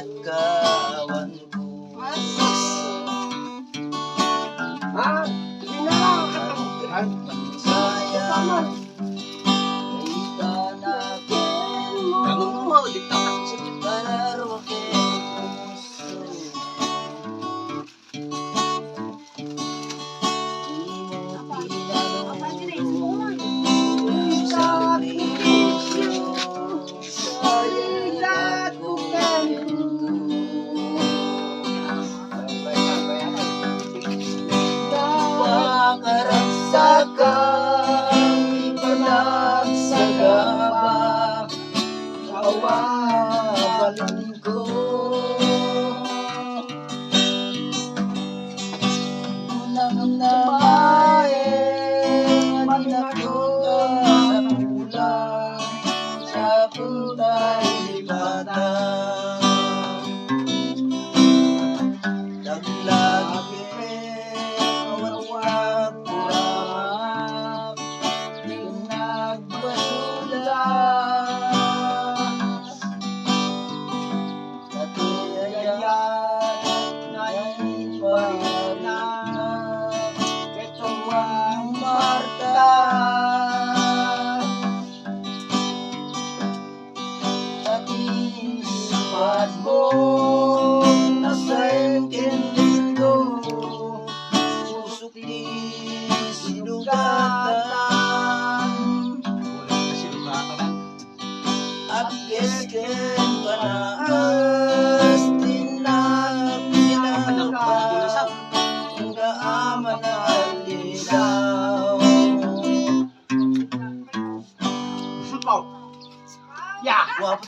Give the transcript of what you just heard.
at kawan ko. Ha? Hindi na lang! Sayang love. at mo Nasa entendido Susukli sinugatan. At kesken panaas Tinagpinapang Ang kaaman na alilaw Yeah.